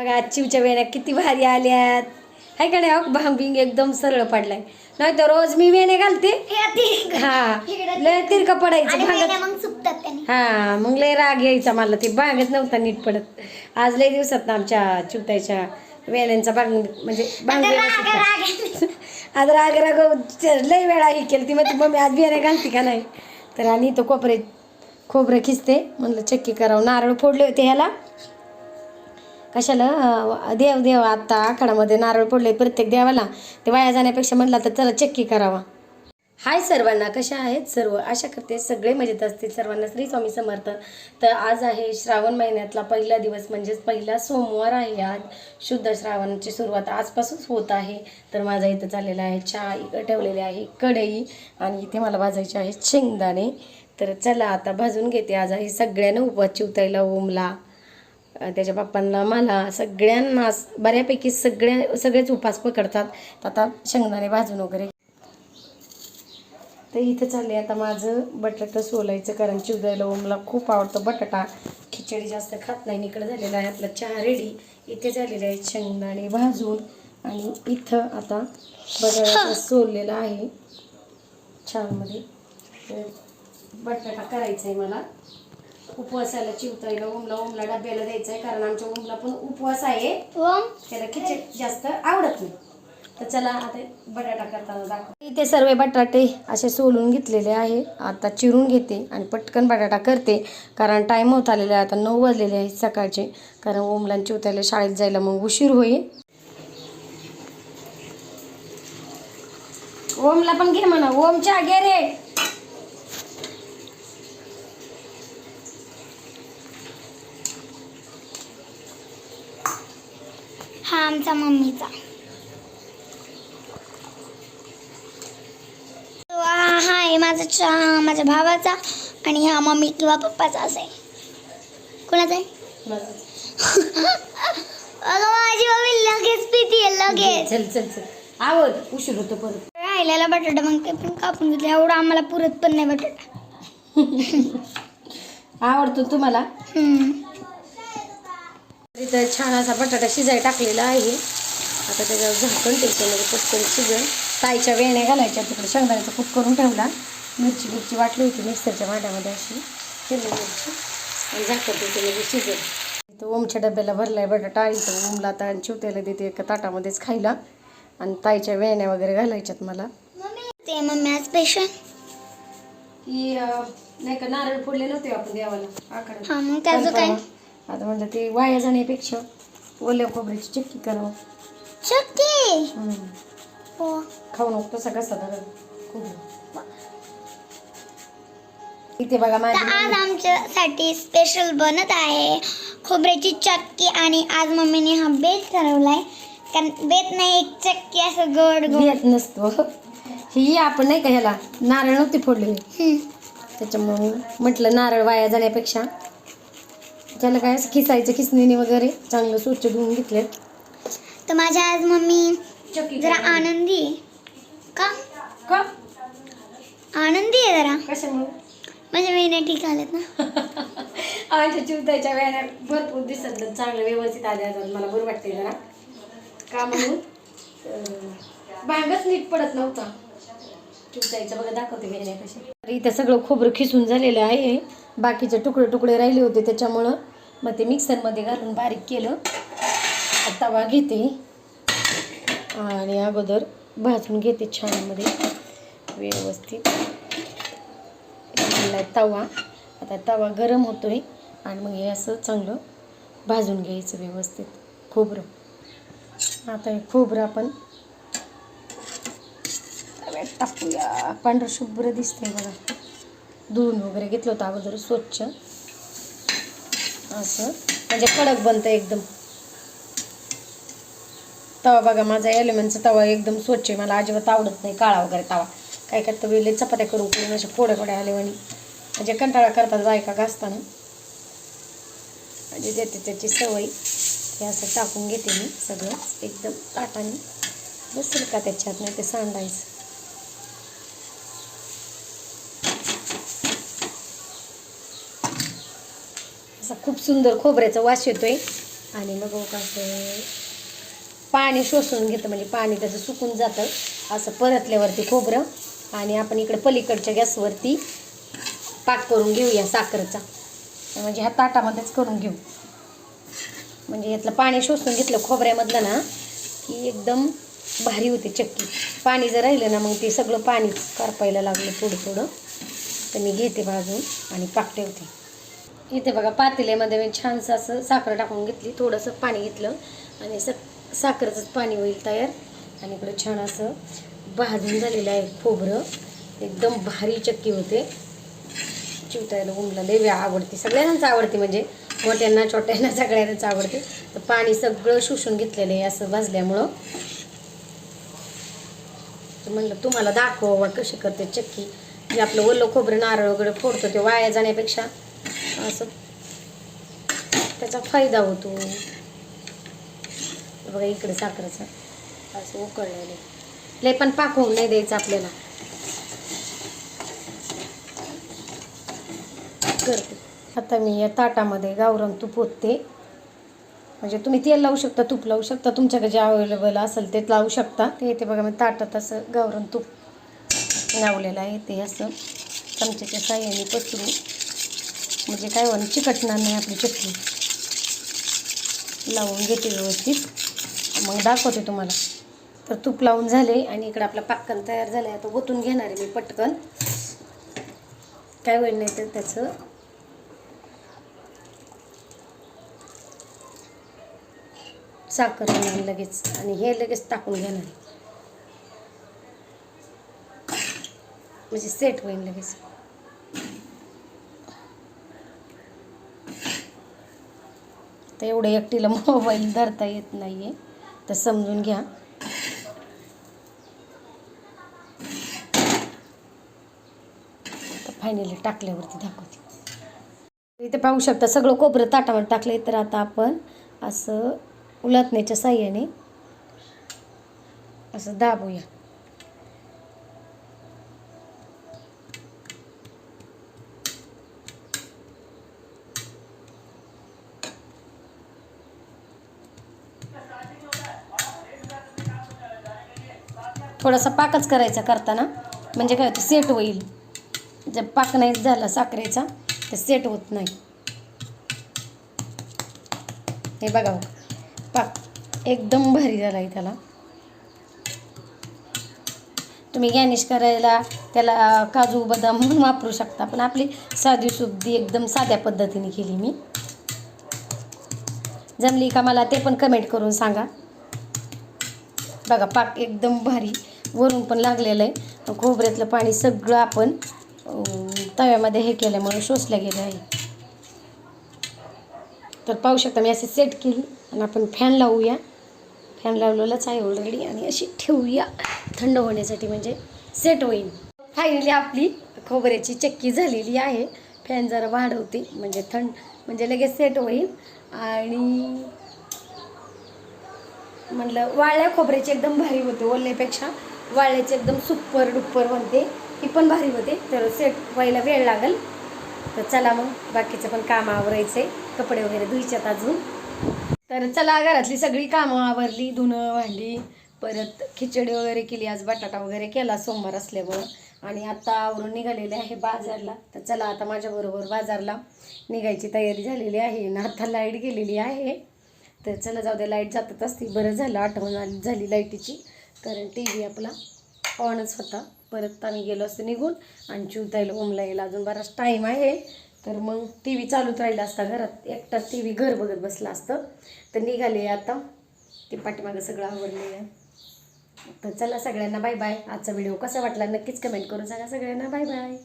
बघा आज चिवच्या वेण्या किती भारी आल्यात. हाय का नाही भांबिंग एकदम सरळ पडलाय. नाही तर रोज मी वेणे घालते. हा लय तिरका पडायचं भांगत. मग हा मग लय राग यायचा मला ते बागच नव्हता नीट पडत. आज लय दिवसात ना आमच्या चिवतायच्या वेण्यांचा बाग म्हणजे बांग आज राग राग लय वेळा हे केली ती म्हणते मम्मी आज बियाणे घालते का नाही? तर आणि इथं कोपरे खोबरं खिचते म्हणलं चक्की करावं. नारळ फोडले होते ह्याला. कशाला? देव देव आत्ता आखाडामध्ये नारळ पडले प्रत्येक देवाला. ते वाया जाण्यापेक्षा म्हटलं तर चला चक्की करावा. हाय सर्वांना कशा आहेत सर्व? आशा करते सगळे मजेत असतील. सर्वांना श्री स्वामी समर्थ. तर आज आहे श्रावण महिन्यातला पहिला दिवस म्हणजेच पहिला सोमवार आहे आज. शुद्ध श्रावणाची सुरुवात आजपासूनच होत आहे. तर माझा इथं चाललेला आहे चहा इकडे ठेवलेली आहे कढई. आणि इथे मला भाजायचे आहे शेंगदाणे. तर चला आता भाजून घेते आज आहे सगळ्यांना. उपवाची चिवतायला ओमला. त्याच्या बाप्पांना मला सगळ्यांना बऱ्यापैकी सगळ्या सगळेच उपास पकडतात. आता शेंगदाणे भाजून वगैरे. तर इथं चालले आता माझं बटाटा सोलायचं कारण चिवदायला ओमला खूप आवडतं बटाटा. खिचडी जास्त खात नाही. इकडं झालेला आहे आपला चहा रेडी इथे झालेले आहेत शेंगदाणे भाजून. आणि इथं आता बटाटा सोललेला आहे. छानमध्ये बटाटा करायचा आहे मला. उपवासाला चिवतायला ओमला ओमला डब्याला द्यायचा आहे कारण आमच्या ओमला पण उपवास आहे. ओम. त्याला खिचडी जास्त आवडत नाही. तर चला आता बटाटा करताना दाखव. इथे सर्व बटाटे असे सोलून घेतलेले आहे. आता चिरून घेते आणि पटकन बटाटा करते कारण टाईम होत आलेला आहे. आता नऊ वाजलेले आहेत सकाळचे कारण ओमलांची उतरले शाळेत जायला मग उशीर होईल. ओमला पण घे म्हणा. ओमच्या घे रे हा आमचा मम्मीचा. तो हा हा आहे माझा चहा माझ्या भावाचा आणि हा मम्मी किंवा पप्पाचा असेल कोणाचा आहे? अगं माझी मम्मी लगेच पितीये लगेच. चल चल चल. आवड उशीर होतो परत. राहिलेला बटाटा मग ते पण कापून घेतले. एवढा आम्हाला पुरत पण नाही बटाटा. आवडतो तुम्हाला? हम्म. इथं छान असा बटाटा शिजाय टाकलेला आहे. आता त्याच्यावर झाकण त्याच्यामध्ये पटकन शिजन. ताईच्या वेण्या घालायच्या तिकडे शेंगदाण्याचा कूट करून ठेवला. मिरची मिरची वाटली होती मिक्सरच्या भांड्यामध्ये अशी. हिरवी मिरची. आणि झाकण त्याच्यामध्ये शिजल इथं ओमच्या डब्याला भरलाय बटाटा. इथं ओमला आता चिवट्याला देते एका ताटामध्येच खायला. आणि ताईच्या वेण्या वगैरे घालायच्यात मला. ते मम्मी आज स्पेशल ही नाही का नारळ फोडले नव्हते आपण देवाला. आकडे काय? आता म्हणलं ते वाया जाण्यापेक्षा ओल्या खोबऱ्याची चक्की करावं. शक्की हम्म. हो. खाऊ नको तसा कसा खूप इथे बघा तर माझी आज आमच्यासाठी स्पेशल बनत आहे खोबऱ्याची चक्की आणि आज मम्मीने हा बेत ठरवलाय. कारण बेत नाही एक चक्की असं गोड गोड. येत नसतो. ही आपण नाही का ह्याला नारळ नव्हते फोडलेले? हम्म. त्याच्यामुळे म्हटलं नारळ वाया जाण्यापेक्षा त्याला काय असं खिसायचं खिसणीने वगैरे चांगलं स्वच्छ धुवून घेतले तर माझ्या आज मम्मी जरा आनंदी. का? का? आनंदी आहे जरा. कशामुळे? म्हणजे मी नाही ठीक आलेत ना. आमच्या चिवताच्या वेळेला भरपूर दिसत चांगलं व्यवस्थित आले आहेत मला बरं वाटते जरा. का म्हणून? भांगच नीट पडत नव्हता. चिवतायचं बघा दाखवते वेण्या कशा. तर इथं सगळं खोबरं खिसून झालेलं आहे. बाकीचे तुकडे तुकडे राहिले होते त्याच्यामुळं. मग ते मिक्सरमध्ये घालून बारीक केलं. तवा घेते. आणि अगोदर भाजून घेते छानमध्ये. व्यवस्थित. तवा. आता तवा गरम होतोय. आणि मग हे असं चांगलं भाजून घ्यायचं व्यवस्थित. खोबरं. आता हे खोबरं आपण टाकूया. पांढरं शुभ्र दिसतंय बघा. धुवून वगैरे घेतलं होतं अगोदर स्वच्छ. असं. म्हणजे कडक बनतं एकदम. तवा बघा माझा एलिमेंटचा तवा एकदम स्वच्छ आहे. मला अजिबात आवडत नाही काळा वगैरे तवा. काय काय तर वेळेला चपात्या करू करून अशा फोड्या फोड्या आले म्हणे. म्हणजे कंटाळा करतात बायका घासताना. म्हणजे देते त्याची सवय. हे असं टाकून घेते मी सगळं. एकदम ताटाने. बसेल का त्याच्यात? नाही ते सांडायचं. असा खूप सुंदर खोबऱ्याचा वास येतोय. आणि मग हो कसं पाणी शोषून घेतं म्हणजे पाणी त्याचं सुकून जातं. असं परतल्यावरती खोबरं. आणि आपण इकडे पलीकडच्या गॅसवरती पाक करून घेऊया साखरचा. म्हणजे ह्या ताटामध्येच करून घेऊ. म्हणजे यातलं पाणी शोषून घेतलं खोबऱ्यामधलं ना की एकदम भारी होते चक्की. पाणी जर राहिलं ना मग ते सगळं पाणीच करपायला लागलं थोडं थोडं. तर मी घेते भाजून आणि पाक ठेवते. इथे बघा पातेल्यामध्ये मी छानसं असं साखर टाकून घेतली थोडंसं पाणी घेतलं आणि स साखरेचंच पाणी होईल तयार. आणि इकडं छान असं भाजून झालेलं आहे खोबरं. एकदम भारी चक्की होते. चिवतायला उमला लय वेळ आवडते. सगळ्यांनाच आवडते म्हणजे मोठ्यांना छोट्यांना सगळ्यांनाच आवडते. तर पाणी सगळं शोषून घेतलेलं आहे असं भाजल्यामुळं. तर म्हणलं तुम्हाला दाखवा कशी करते चक्की. जे आपलं ओलं खोबरं नारळ वगैरे फोडतो ते वाया जाण्यापेक्षा असं. त्याचा फायदा होतो. बघा इकडे साखरेचा. असं उकळलेलं. लय पण पाक होऊन नाही द्यायचं आपल्याला. करते. आता मी या ताटामध्ये गावरान तूप ओतते. म्हणजे तुम्ही तेल लावू शकता तूप लावू शकता. तुमच्याकडे जे अवेलेबल असेल ते लावू शकता. ते इथे बघा मी ताटात असं गावरान तूप लावलेलं आहे. ते असं चमच्याच्या साह्याने पसरू म्हणजे काय होईल चिकटणार नाही आपली चटणी. लावून घेते व्यवस्थित. मग दाखवते तुम्हाला. तर तूप लावून झाले आणि इकडं आपला पाक्कन तयार झालं आहे आता ओतून घेणार आहे मी पटकन. काय होईल नाही तर त्याचं. साखर घेणार लगेच आणि हे लगेच टाकून घेणार आहे. म्हणजे सेट होईल लगेच. तर एवढं एकटीला मोबाईल धरता येत नाही आहे तर समजून घ्या. तर फायनली टाकल्यावरती दाखवते. इथे पाहू शकता सगळं कोबरं ताटावर टाकलं तर आता आपण असं उलटण्याच्या साह्याने असं दाबूया. थोडासा पाकच करायचा करताना. म्हणजे काय होतं सेट होईल. जर पाक नाही झाला साखरेचा तर सेट होत नाही. हे बघा पाक एकदम भारी झाला आहे त्याला. तुम्ही गॅनिश करायला त्याला काजू बदाम म्हणून वापरू शकता. पण आपली साधी सुद्धी एकदम साध्या पद्धतीने केली मी. जमली का मला ते पण कमेंट करून सांगा. बघा पाक एकदम भारी. वरून पण लागलेलं आहे. खोबऱ्यातलं पाणी सगळं आपण तव्यामध्ये हे केल्यामुळे शोषलं गेलं आहे. तर पाहू शकता मी असे सेट केली आणि आपण फॅन लावूया. फॅन लावलेलाच आहे ऑलरेडी आणि अशी ठेवूया. थंड होण्यासाठी म्हणजे सेट होईल. फायनली आपली खोबऱ्याची चक्की झालेली आहे. फॅन जरा वाढवते म्हणजे थंड म्हणजे लगेच सेट होईल. आणि म्हणलं वाळल्या खोबऱ्याची एकदम भारी होते ओल्यापेक्षा. वाळल्याची एकदम सुपर डुप्पर बनते. ती पण भारी होते तर सेट व्हायला वेळ लागेल. तर चला मग बाकीचं पण कामं आवरायचं आहे कपडे वगैरे धुईच्यात अजून. तर चला घरातली सगळी कामं आवरली धुणं भांडी परत खिचडी वगैरे केली. आज बटाटा वगैरे केला सोमवार असल्यामुळं. आणि आता आवरून निघालेले आहे बाजारला. तर चला आता माझ्याबरोबर बाजारला निघायची तयारी झालेली आहे. ना आता लाइट गेलेली आहे. तर चला जाऊ दे लाइट जातच असती. बरं झालं आठवण झाली लाईटीची. कारण टी व्ही आपला ऑनच होता. परत आम्ही गेलो असतो निघून आणि चिवतायला ओमला यायला अजून बराच टाईम आहे. तर मग टी व्ही चालूच राहिला असता घरात. एकटाच टी व्ही घर बघत बसला असतं. तर निघाले आता. ते पाठीमागं सगळं आवडले आहे तर चला सगळ्यांना बाय बाय आजचा व्हिडिओ कसा वाटला नक्कीच कमेंट करून सांगा सगळ्यांना. Bye bye